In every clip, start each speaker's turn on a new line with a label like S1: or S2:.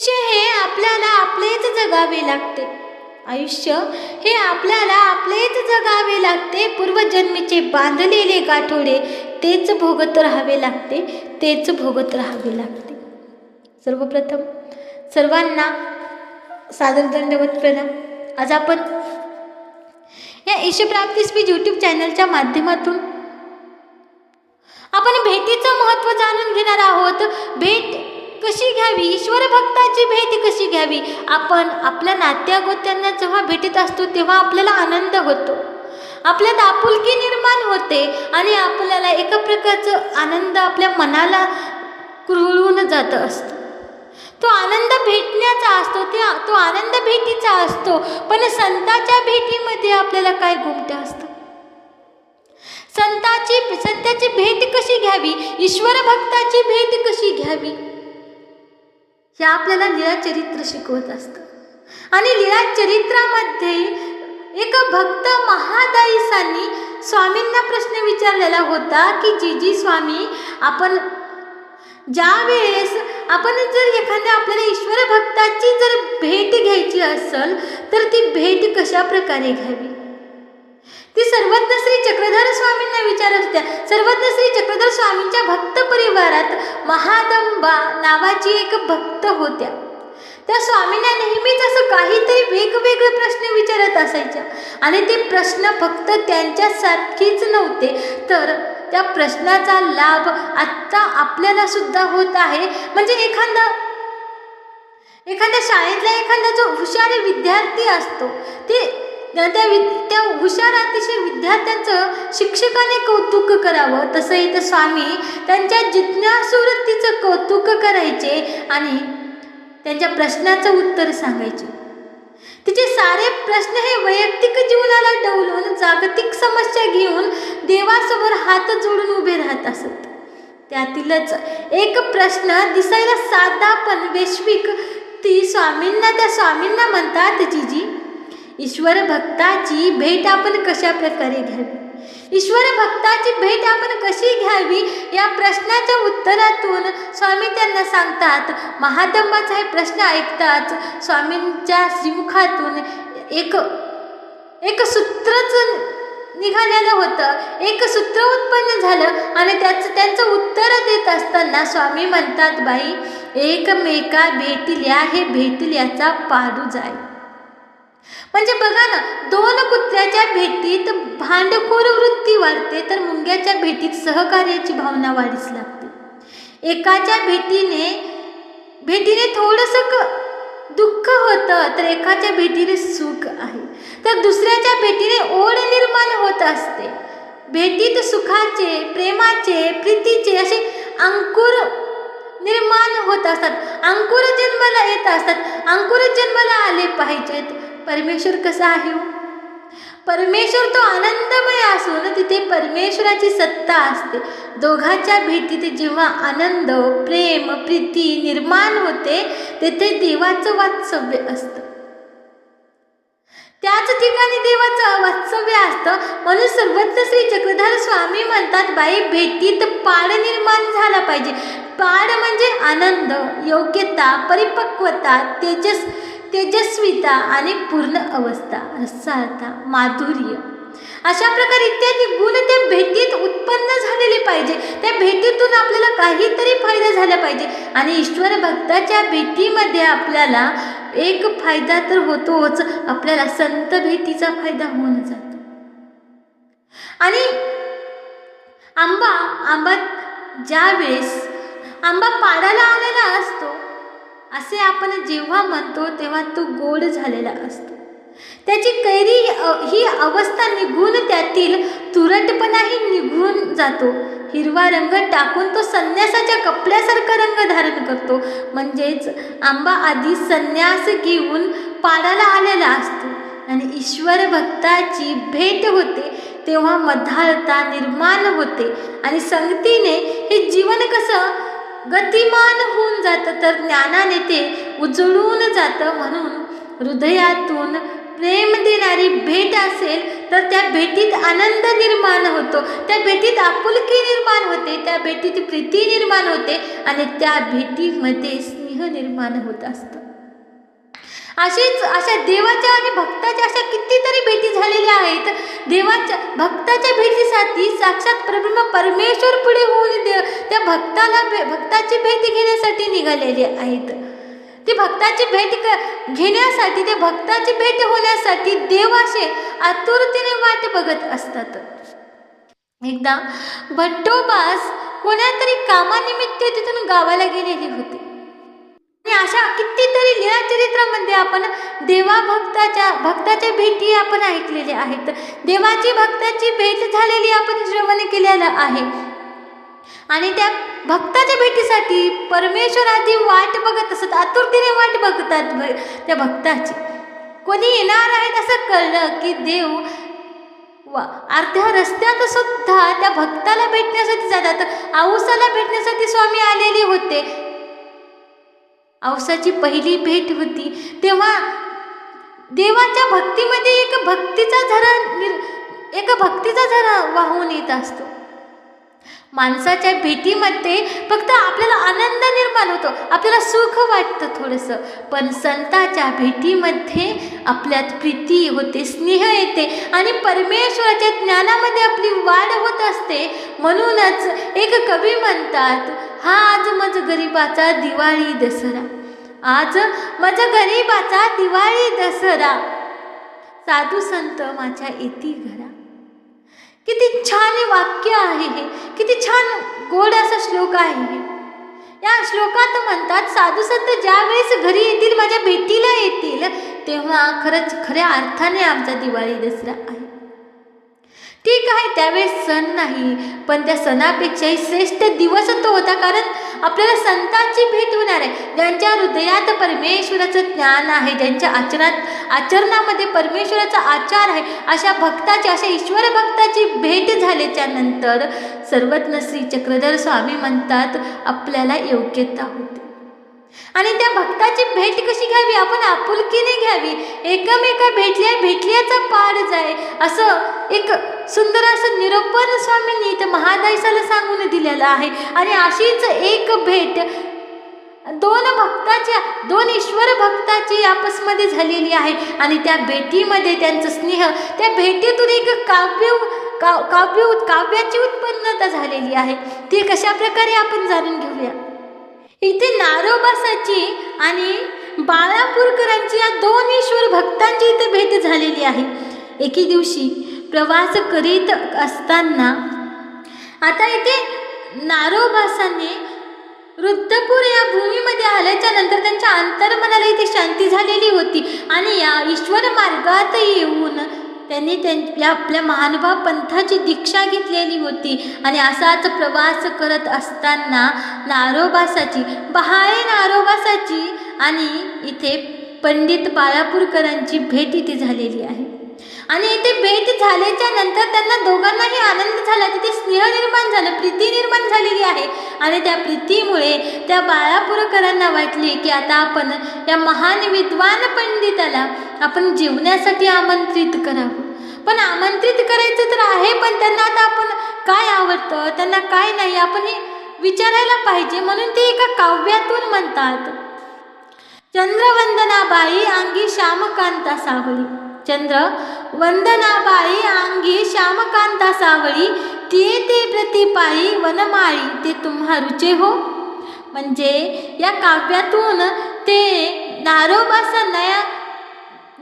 S1: आयुष्य हे आपल्याला आपलेच जगावे लागते. आयुष्य हे आपल्याला आपलेच जगावे लागते. पूर्वजन्मीचे बांधलेले गाठोडे तेच भोगत राहावे लागते तेच भोगत राहावे लागते. सर्वप्रथम सर्वांना सादर दंडवत प्रणाम. आज आपण या ईशप्राप्ती स्पीच यूट्यूब चॅनलच्या माध्यमातून आपण भेटीचं महत्त्व जाणून घेणार आहोत. भेट कशी घ्यावी? ईश्वर भक्ताची भेट कशी घ्यावी? आपण आपल्या नात्यागोत्यांना जेव्हा भेटत असतो तेव्हा आपल्याला आनंद होतो. आपल्यात आपुलकी निर्माण होते आणि आपल्याला एका प्रकारचं आनंद आपल्या मनाला कुरळून जात असतो. तो आनंद भेटण्याचा असतो ते तो आनंद भेटीचा असतो पण संताच्या भेटीमध्ये आपल्याला काय गुप्त असतं संताची संताची भेट कशी घ्यावी? ईश्वर भक्ताची भेट कशी घ्यावी? हे आपल्याला लीळाचरित्र शिकवत असतं. आणि लीळाचरित्रामध्ये एक भक्त महादाईसांनी स्वामींना प्रश्न विचारलेला होता की जीजी स्वामी आपण ज्या वेळेस आपण जर एखाद्या आपल्याला ईश्वर भक्ताची जर भेट घ्यायची असेल तर ती भेट कशा प्रकारे घ्यावी? ती सर्वज्ञ श्री चक्रधर स्वामींना विचारत होत्या. सर्वज्ञ श्री चक्रधर स्वामींच्या भक्त परिवारात महादंबा नावाची एक भक्त होत्या. त्या स्वामींना नेहमीच असं काहीतरी वेगवेगळे प्रश्न विचारत असायच्या. आणि ते प्रश्न फक्त त्यांच्यासारखीच नव्हते. तर त्या प्रश्नाचा लाभ आत्ता आपल्याला सुद्धा होत आहे. म्हणजे एखादा एखाद्या शाळेतला एखादा जो हुशार विद्यार्थी असतो ते त्या वि त्या हुशार अतिशय विद्यार्थ्यांचं शिक्षकाने कौतुक करावं. तसं इथं स्वामी त्यांच्या जिज्ञासुवृत्तीचं कौतुक करायचे आणि त्यांच्या प्रश्नाचं उत्तर सांगायचे. तिचे सारे प्रश्न हे वैयक्तिक जीवनाला डवलून जागतिक समस्या घेऊन देवासमोर हात जोडून उभे राहत असत. त्यातीलच एक प्रश्न दिसायला साधा पण वैश्विक. ती स्वामींना त्या स्वामींना म्हणतात जीजी ईश्वर भक्ताची भेट आपण कशा प्रकारे घ्यावी? ईश्वर भक्ताची भेट आपण कशी घ्यावी? या प्रश्नाच्या उत्तरातून स्वामी त्यांना सांगतात. महादंबाचा हे प्रश्न ऐकताच स्वामींच्या श्रीमुखातून एक एक सूत्रच निघालेलं होतं. एक सूत्र उत्पन्न झालं आणि त्याचं त्यांचं उत्तर देत असताना स्वामी म्हणतात बाई एकमेका भेटल्या हे भेटल्याचा पारू जाय. म्हणजे बघा ना दोन कुत्र्याच्या भेटीत भांडखोर वृत्ती वाढते तर मुंग्याच्या भेटीत सहकार्याची भावना वाढीस लागते. एकाच्या भेटीने भेटीने थोडंसं क दुःख होतं तर एकाच्या भेटीने सुख आहे. तर दुसऱ्याच्या भेटीने ओढ निर्माण होत असते. भेटीत सुखाचे प्रेमाचे प्रीतीचे असे अंकुर निर्माण होत असतात. अंकुर जन्माला येत असतात. अंकुर जन्माला आले पाहिजेत. परमेश्वर कसा आहे हो? परमेश्वर तो आनंदमय असून तिथे परमेश्वराची सत्ता असते. दोघांच्या भेटीत जेव्हा आनंद प्रेम प्रीती निर्माण होते तेथे देवाचं वात्सव्य असतं. त्याच ठिकाणी देवाचं वात्सव्य असतं. म्हणून सर्वत्र श्री चक्रधर स्वामी म्हणतात बाई भेटीत पाड निर्माण झाला पाहिजे. पाड म्हणजे आनंद योग्यता परिपक्वता तेजस तेजस्विता आणि पूर्ण अवस्था रसाळता माधुर्य. अशा प्रकारे इत्यादी गुण त्या भेटीत उत्पन्न झालेले पाहिजे. त्या भेटीतून आपल्याला काहीतरी फायदा झाला पाहिजे. आणि ईश्वर भक्ताच्या भेटीमध्ये आपल्याला एक फायदा तर होतोच. आपल्याला संत भेटीचा फायदा होऊन जातो. आणि आंबा आंबा ज्या वेळेस आंबा पाडाला आलेला असतो असे आपण जेव्हा म्हणतो तेव्हा तो गोड झालेला असतो. त्याची कैरी ही अवस्था निघून त्यातील तुरटपणाही निघून जातो. हिरवा रंग टाकून तो संन्यासाच्या कपड्यासारखा रंग धारण करतो. म्हणजेच आंबा आधी संन्यास घेऊन पाडाला आलेला असतो. आणि ईश्वर भक्ताची भेट होते तेव्हा मधाळता निर्माण होते. आणि संगतीने हे जीवन कसं गतिमान होऊन जातं तर ज्ञानाने ते उजळून जातं म्हणून हृदयातून प्रेम देणारी भेट असेल तर त्या भेटीत आनंद निर्माण होतो. त्या भेटीत आपुलकी निर्माण होते त्या भेटीत प्रीती निर्माण होते आणि त्या भेटीमध्ये स्नेह निर्माण होत असतं. अशीच अशा देवाच्या आणि भक्ताच्या अशा कितीतरी भेटी झालेल्या आहेत. देवाच्या भक्ताच्या भेटीसाठी साक्षात प्रब्रह्म परमेश्वर पुढे होऊन देव त्या भक्ताला भे भक्ताची भेट घेण्यासाठी निघालेले आहेत. ती भक्ताची भेट क घेण्यासाठी त्या भक्ताची भेट होण्यासाठी देव असे आतुरतेने वाट बघत असतात. एकदा भट्टोबास कोणातरी कामानिमित्त तिथून गावाला गेलेले होते. आणि अशा कितीतरी लीळाचरित्रामध्ये आपण देवा भक्ताच्या भक्ताच्या भेटी आपण ऐकलेल्या आहेत. देवाची भक्ताची भेट झालेली आपण श्रवण केलेलं आहे. आणि त्या भक्ताच्या भेटीसाठी परमेश्वर आधी वाट बघत असत आतुरतेने वाट बघतात त्या भक्ताची. कोणी येणार आहेत असं कळलं की देव वा अर्ध्या रस्त्यात सुद्धा त्या भक्ताला भेटण्यासाठी जातात. आऊसाला भेटण्यासाठी स्वामी आलेले होते. औसाची पहिली भेट होती. तेव्हा देवाच्या भक्तीमध्ये एक भक्तीचा झरा निर एक भक्तीचा झरा वाहून येत असतो. माणसाच्या भेटीमध्ये फक्त आपल्याला आनंद निर्माण होतो आपल्याला सुख वाटतं थोडंसं. पण संताच्या भेटीमध्ये आपल्यात प्रीती होते स्नेह येते आणि परमेश्वराच्या ज्ञानामध्ये आपली वाढ होत असते. म्हणूनच एक कवी म्हणतात हा आज मज गरिबाचा दिवाळी दसरा. आज मज गरिबाचा दिवाळी दसरा. साधू संत माझ्या येती घरा. किती छान हे वाक्य आहे हे. किती छान गोड असा श्लोक आहे हे. या श्लोकात म्हणतात साधू संत ज्यावेळेस घरी येतील माझ्या भेटीला येतील तेव्हा खरंच खऱ्या अर्थाने आमचा दिवाळी दसरा आहे. ठीक आहे त्यावेळेस सण नाही पण त्या सणापेक्षाही श्रेष्ठ दिवस तो होता कारण आपल्याला संतांची भेट होणार आहे. ज्यांच्या हृदयात परमेश्वराचं ज्ञान आहे ज्यांच्या आचरणात आचरणामध्ये परमेश्वराचा आचार आहे अशा भक्ताची अशा ईश्वर भक्ताची भेट झाल्याच्यानंतर सर्वज्ञ श्री चक्रधर स्वामी म्हणतात आपल्याला योग्यता होते. आणि त्या भक्ताची भेट कशी घ्यावी? आपण आपुलकीने घ्यावी. एकमेका भेटल्या भेटल्याचा पाड जाय. असं एक सुंदर असं निरोपण स्वामींनी इथं महादायसाला सांगून दिलेलं आहे. आणि अशीच एक भेट दोन भक्ताच्या दोन ईश्वर भक्ताची आपसमध्ये झालेली आहे. आणि त्या भेटीमध्ये त्यांचं स्नेह त्या भेटीतून एक काव्य का काव्य काव्याची उत्पन्नता झालेली आहे. ती कशा प्रकारे आपण जाणून घेऊया? इथे नारोबासाची आणि बाळापूरकरांची या दोन ईश्वर भक्तांची इथे भेट झालेली आहे. एके दिवशी प्रवास करीत असताना आता इथे नारोबासाने वृद्धपूर या भूमीमध्ये आल्याच्यानंतर त्यांच्या अंतर्मनाला इथे शांती झालेली होती आणि या ईश्वर मार्गात येऊन त्यांनी त्यां आपल्या महानुभाव पंथाची दीक्षा घेतलेली होती. आणि असाच प्रवास करत असताना नारोबासाची बहाळे नारोबासाची आणि इथे पंडित बाळापूरकरांची भेट इथे झालेली आहे. आणि इथे भेट झाल्याच्यानंतर त्यांना दोघांनाही आनंद झाला. तिथे स्नेह निर्माण झालं प्रीती निर्माण झालेली आहे. आणि त्या प्रीतीमुळे त्या बाळापूरकरांना वाटले की आता आपण या महान विद्वान पंडिताला आपण जेवण्यासाठी आमंत्रित करावं. पण आमंत्रित करायचं तर आहे पण त्यांना आता आपण काय आवडतं? त्यांना काय नाही आपण हे विचारायला पाहिजे. म्हणून ते एका काव्यातून म्हणतात चंद्रवंदना बाई अंगी श्यामकांता सावली. चंद्र वंदनाबाई अंगी श्यामकांता सावळी ते ते प्रतिपाळी वनमाळी ते तुम्हा रुचे हो. म्हणजे या काव्यातून ते नारोबासनया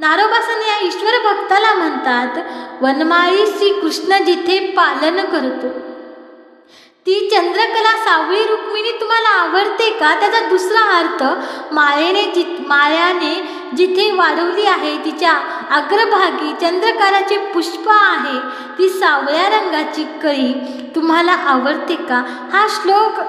S1: नारोबासन या ईश्वर भक्ताला म्हणतात वनमाळी श्री कृष्ण जिथे पालन करतो. ती चंद्रकला सावळी रुक्मिणी तुम्हाला आवडते का? त्याचा दुसरा अर्थ माळेने जि माळ्याने जिथे वाढवली आहे तिच्या अग्रभागी चंद्रकाराचे पुष्प आहे. ती सावळ्या रंगाची कळी. तुम्हाला आवडते का? हा श्लोक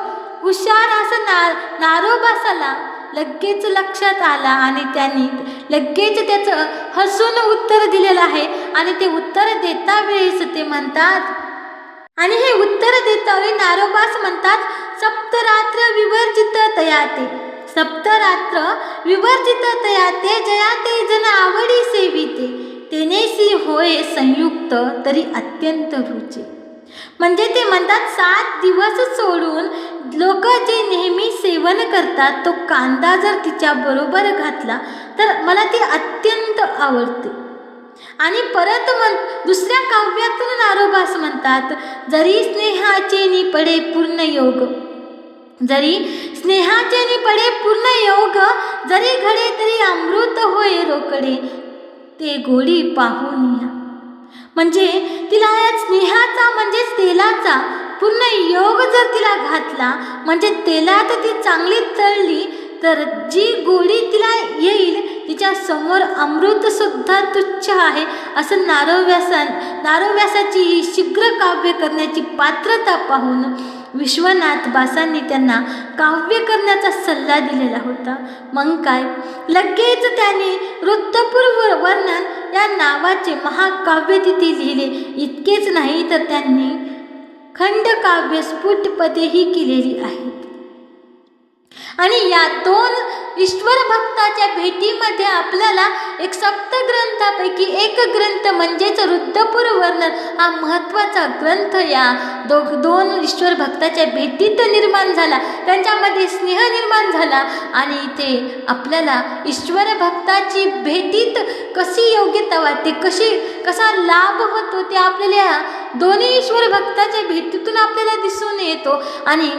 S1: हुशार असा ना नारोबासाला लगेच लक्षात आला आणि त्यांनी लगेच त्याचं हसून उत्तर दिलेलं आहे आणि ते उत्तर देता वेळेस ते म्हणतात आणि हे उत्तर देता वेळी नारोबास म्हणतात सप्तरात्र विवर्जित तयाते. सप्तरात्र विवर्जित दया ते जया ते जन आवडी सेविते. तेनेसी होय संयुक्त तरी अत्यंत रुचे. म्हणजे ते म्हणतात सात दिवस सोडून लोक जे नेहमी सेवन करतात तो कांदा जर तिच्या बरोबर घातला तर मला ते अत्यंत आवडते. आणि परत म्हण दुसऱ्या काव्यातून नारोबास म्हणतात जरी स्नेहाचे निपडे पूर्ण योग जरी स्नेहाचे निपडे पूर्ण योग जरी घडे तरी अमृत होय रोकडे ते गोडी पाहून या. म्हणजे तिला या स्नेहाचा म्हणजेच तेलाचा पूर्ण योग जर तिला घातला म्हणजे तेलात ती चांगली तळली तर जी गोडी तिला येईल तिच्या समोर अमृतसुद्धा तुच्छ आहे असं नारोव्यासा नारोव्यासाची ही शीघ्र काव्य करण्याची पात्रता पाहून विश्वनाथ बासांनी त्यांना काव्य करण्याचा सल्ला दिलेला होता. मग काय? लगेच त्यांनी वृत्तपूर्व वर्णन या नावाचे महाकाव्य तिथे लिहिले. इतकेच नाही तर त्यांनी खंडकाव्य स्फुटपदेही केलेली आहेत. आणि या दोन ईश्वर भक्ताच्या भेटीमध्ये आपल्याला एक सप्तग्रंथापैकी एक ग्रंथ म्हणजेच रुद्रपूर वर्णन हा महत्त्वाचा ग्रंथ या. दो दोन ईश्वर भक्ताच्या भेटीत निर्माण झाला. त्यांच्यामध्ये स्नेह निर्माण झाला आणि इथे आपल्याला ईश्वर भक्ताची भेटीत कशी योग्यता वाटते कशी कसा लाभ होतो ते आपल्याला दोन्ही ईश्वर भक्ताच्या भेटीतून आपल्याला दिसून येतो. आणि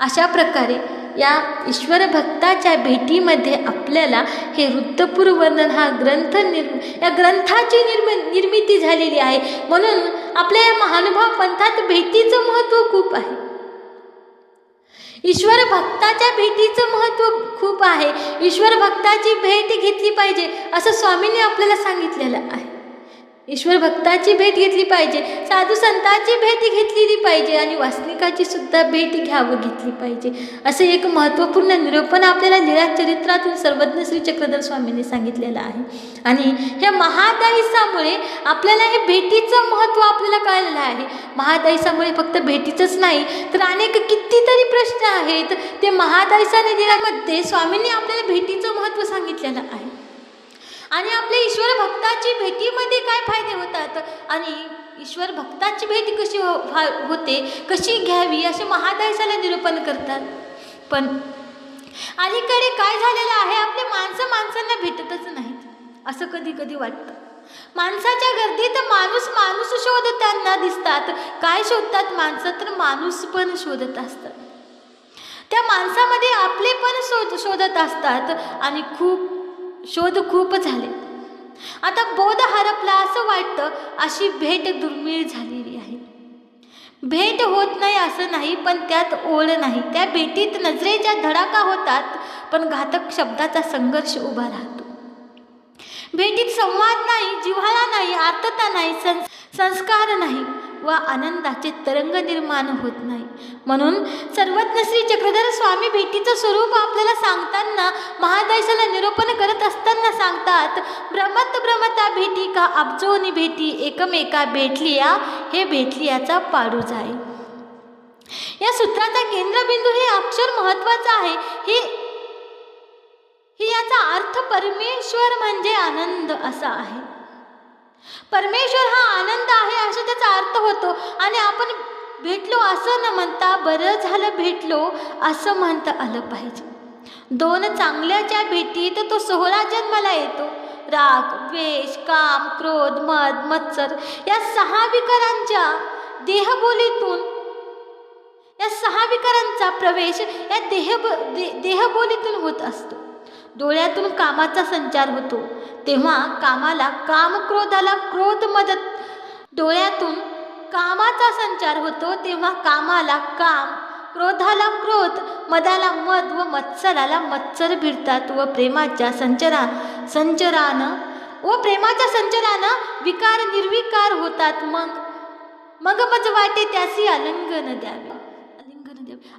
S1: अशा प्रकारे या ईश्वर भक्ताच्या भेटीमध्ये आपल्याला हे वृत्तपूर वर्णन हा ग्रंथ निर् या ग्रंथाची निर्म निर्मिती झालेली आहे. म्हणून आपल्या या महानुभाव पंथात भेटीचं महत्त्व खूप आहे. ईश्वर भक्ताच्या भेटीचं महत्त्व खूप आहे. ईश्वर भक्ताची भेट घेतली पाहिजे असं स्वामींनी आपल्याला सांगितलेलं आहे. ईश्वर भक्ताची भेट घेतली पाहिजे साधू संतांची भेट घेतलेली पाहिजे आणि वासनिकाची सुद्धा भेट घ्यावं घेतली पाहिजे. असे एक महत्त्वपूर्ण निरूपण आपल्याला लीला चरित्रातून सर्वज्ञ श्री चक्रधर स्वामींनी सांगितलेलं आहे. आणि ह्या महादाईसामुळे आपल्याला हे भेटीचं महत्त्व आपल्याला कळलेलं आहे. महादाईसामुळे फक्त भेटीचंच नाही तर अनेक कितीतरी प्रश्न आहेत. ते महादाईसाने निरामध्ये स्वामींनी आपल्याला भेटीचं महत्त्व सांगितलेलं आहे. आणि आपल्या ईश्वर भक्ताची भेटीमध्ये काय फायदे होतात? आणि ईश्वर भक्ताची भेटी कशी हो होते? कशी घ्यावी? असे महादायसाला निरूपण करतात. पण अलीकडे काय झालेलं आहे? आपले माणसं माणसांना भेटतच नाहीत. असं कधी कधी वाटतं. माणसाच्या गर्दीत माणूस माणूस शोधताना दिसतात. काय शोधतात? माणसं तर माणूस पण शोधत असतात. त्या माणसामध्ये आपले पण शोध शोधत असतात. आणि खूप शोध खूप झाले. आता बोध हरपला असं वाटतं अशी भेट दुर्मिळ झालेली आहे. भेट होत नाही असं नाही पण त्यात ओढ नाही. त्या भेटीत नजरेच्या धडाका होतात पण घातक शब्दाचा संघर्ष उभा राहतो. भेटीत संवाद नाही जिव्हाळा नाही आर्तता नाही सं संस्कार नाही. व आनंदाचे तरंग निर्माण होत नाही. म्हणून सर्वज्ञ श्री चक्रधर स्वामी भेटीचं स्वरूप आपल्याला सांगताना महादेशाला निरूपण करत असताना सांगतात भ्रमत भ्रमता भेटी का अब्जोनी भेटी एकमेका भेटलिया हे भेटलियाचा पाडू जाय. या सूत्राचा केंद्रबिंदू हे अक्षर महत्वाचं आहे. हे ही याचा अर्थ परमेश्वर म्हणजे आनंद असा आहे. परमेश्वर हा आनंद आहे असा त्याचा अर्थ होतो. आणि आपण भेटलो असं न म्हणता बरं झालं भेटलो असं म्हणता आलं पाहिजे. दोन चांगल्याच्या भेटीत तो सोहळा जन्माला येतो. राग द्वेष काम क्रोध मद मत्सर या सहा विकारांच्या देहबोलीतून या सहा विकारांचा प्रवेश या देह दे देहबोलीतून होत असतो. डोळ्यातून कामाचा संचार होतो. तेव्हा कामाला काम क्रोधाला क्रोध मदत डोळ्यातून कामाचा संचार होतो. तेव्हा कामाला काम क्रोधाला क्रोध मदाला मद व मत्सराला मत्सर भिडतात व प्रेमाच्या संचरा संचरानं व प्रेमाच्या संचरानं विकार निर्विकार होतात. मग मग मज वाटे त्यासी आलिंगन द्यावे द्यावे.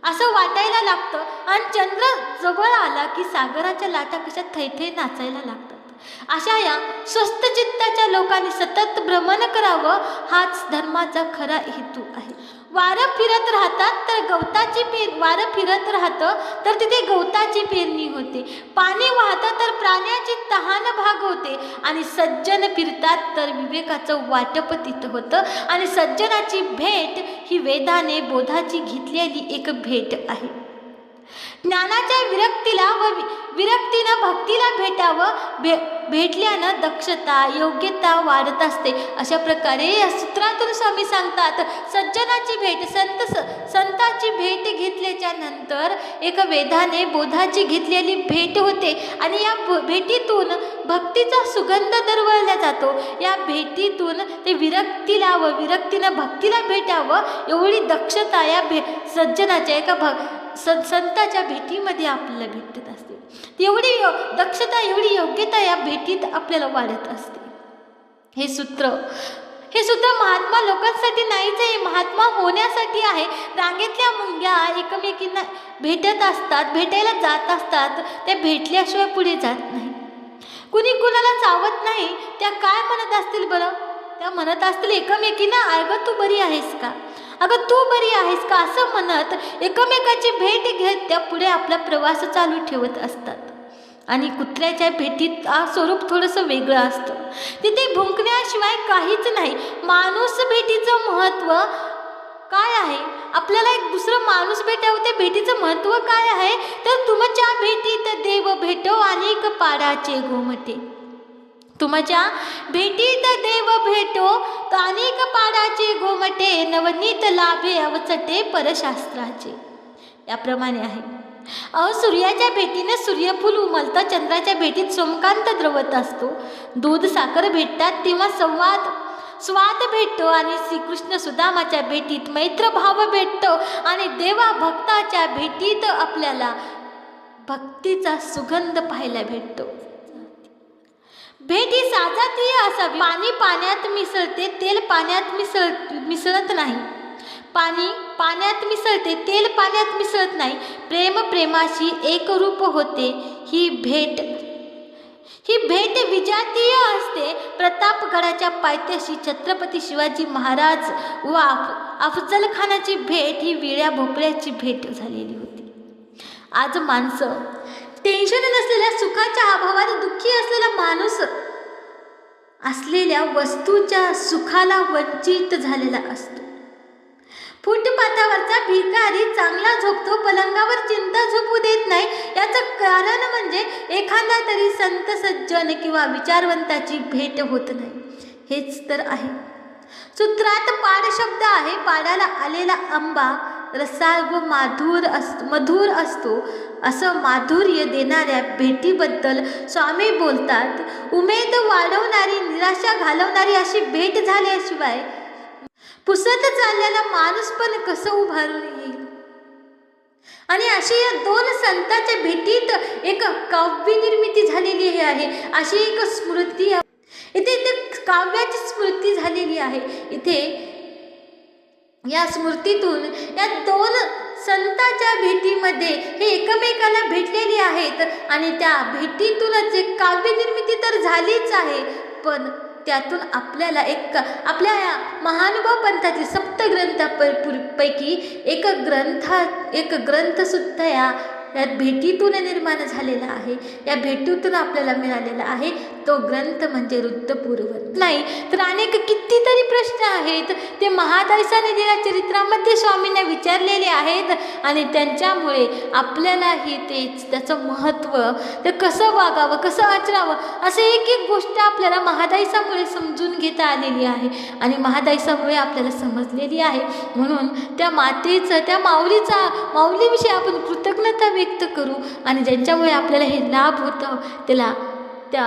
S1: असं वाटायला लागतं. आणि चंद्र जवळ आला की सागराच्या लाटा कशा थैथे नाचायला लागतात. अशा या स्वस्त चित्ताच्या लोकांनी सतत भ्रमण करावं हाच धर्माचा खरा हेतू आहे. वारं फिरत राहतात तर गवताची पेर वारं फिरत राहतं तर तिथे गवताची पेरणी होते. पाणी वाहतं तर प्राण्याची तहान भागवते आणि सज्जन फिरतात तर विवेकाचं वाटप तिथं होतं. आणि सज्जनाची भेट ही वेदाने बोधाची घेतलेली एक भेट आहे. ज्ञानाच्या विरक्तीला व वि- विरक्तीनं भक्तीला भेटावं भे भेटल्यानं दक्षता योग्यता वाढत असते. अशा प्रकारे या सूत्रातून स्वामी सांगतात सज्जनाची भेट संत स- संताची भेट घेतल्याच्या नंतर एका वेदाने बोधाची घेतलेली भेट होते आणि या भ- भेटीतून भक्तीचा सुगंध दरवळला जातो. या भेटीतून ते विरक्तीला व विरक्तीनं भक्तीला भेटावं एवढी दक्षता या भे सज्जनाच्या एका भक् सं संताच्या भेटीमध्ये आपल्याला भेटत असते. एवढी यो दक्षता एवढी योग्यता या भेटीत आपल्याला वाढत असते. हे सूत्र हे सूत्र महात्मा लोकांसाठी नाहीच आहे महात्मा होण्यासाठी आहे. रांगेतल्या मुंग्या एकमेकींना भेटत असतात भेटायला जात असतात त्या भेटल्याशिवाय पुढे जात नाही. कुणी कुणाला चावत नाही त्या काय म्हणत असतील बरं? त्या म्हणत असतील एकमेकींना अगं तू बरी आहेस का? अगं तू बरी आहेस का? असं म्हणत एकमेकाची भेट घेत त्या पुढे आपला प्रवास चालू ठेवत असतात. आणि कुत्र्याच्या भेटीत आ स्वरूप थोडंसं वेगळं असतं. तिथे भुंकण्याशिवाय काहीच नाही. माणूस भेटीचं महत्त्व काय आहे? आपल्याला एक दुसरं माणूस भेटावं त्या भेटीचं महत्त्व काय आहे? तर तुमच्या भेटीत देव भेटो अनेक पाडाचे गोमटे तुमच्या भेटीत देव भेटो अनेक पाडाचे घोमटे नवनीत लाभे अवचटे परशास्त्राचे. याप्रमाणे आहे. अहो सूर्याच्या भेटीने सूर्यफूल उमलतं चंद्राच्या भेटीत सोमकांत द्रवत असतो. दूध साखर भेटतात तेव्हा संवाद स्वाद भेटतो आणि श्रीकृष्ण सुदामाच्या भेटीत मैत्रभाव भेटतो आणि देवा भक्ताच्या भेटीत आपल्याला भक्तीचा सुगंध पाहायला भेटतो. भेट ही साजातीय असावी. पाणी पाण्यात मिसळते तेल पाण्यात मिसळ मिसळत नाही. पाणी पाण्यात मिसळते तेल पाण्यात मिसळत नाही. प्रेम प्रेमाशी एकरूप होते ही भेट. ही भेट विजातीय असते. प्रतापगडाच्या पायथ्याशी छत्रपती शिवाजी महाराज व अफजल खानाची भेट ही विळ्या भोपळ्याची भेट झालेली होती. आज माणसं टेन्शन नसलेल्या सुखाच्या अभावात दुःखी असलेला माणूस असलेल्या वस्तूच्या सुखाला वंचित झालेला असतो. फुटपाथावरचा भिकारी चांगला झोपतो पलंगावर चिंता झोपू देत नाही. याचं कारण म्हणजे एखादा तरी संत सज्जन किंवा विचारवंताची भेट होत नाही. हेच तर आहे. सूत्रात पाडशब्द आहे पाडाला आलेला आंबा रसाळ व माधुर अस मधुर असतो. असं माधुर्य देणाऱ्या भेटीबद्दल स्वामी बोलतात उमेद वाढवणारी निराशा घालवणारी अशी भेट झाल्याशिवाय पुसत चाललेला माणूस पण कसं उभारून येईल आणि अशी या दोन संतांच्या भेटीत एक काव्य निर्मिती झालेली हे आहे. अशी एक स्मृती आहे. इथे इथे काव्याची स्मृती झालेली आहे. इथे या स्मृतीतून या दोन संतांच्या भेटीमध्ये हे एकमेकाला भेटलेली आहेत. आणि त्या भेटीतूनच एक काव्यनिर्मिती तर झालीच आहे. पण त्यातून आपल्याला एक आपल्या या महानुभाव पंथातील सप्तग्रंथापैकी एक ग्रंथा एक ग्रंथसुद्धा या या भेटीतून निर्माण झालेला आहे. या भेटीतून आपल्याला मिळालेला आहे तो ग्रंथ म्हणजे वृत्तपूर्व नाही तर अनेक कितीतरी प्रश्न आहेत. ते महादायसाने दिल्या चरित्रामध्ये स्वामींना विचारलेले आहेत आणि त्यांच्यामुळे आपल्यालाही तेच त्याचं महत्त्व ते कसं वागावं कसं आचरावं असं एक एक गोष्ट आपल्याला महादायसामुळे समजून घेता आलेली आहे. आणि महादायसामुळे आपल्याला समजलेली आहे. म्हणून त्या मातेचं त्या माऊलीचा माऊलीविषयी आपण कृतज्ञता व्यक्त करू आणि ज्यांच्यामुळे आपल्याला हे लाभ होतं त्याला त्या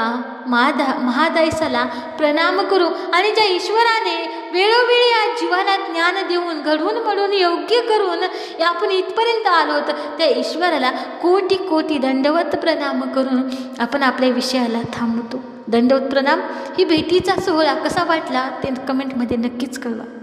S1: महादा महादायसाला प्रणाम करू आणि ज्या ईश्वराने वेळोवेळी या जीवाला ज्ञान देऊन घडवून मडून योग्य करून आपण इथपर्यंत आलो होतं त्या ईश्वराला कोटी कोटी दंडवत प्रणाम करून आपण आपल्या विषयाला थांबवतो दंडवत प्रणाम ही भेटीचा सोहळा कसा वाटला ते कमेंटमध्ये नक्कीच कळवा.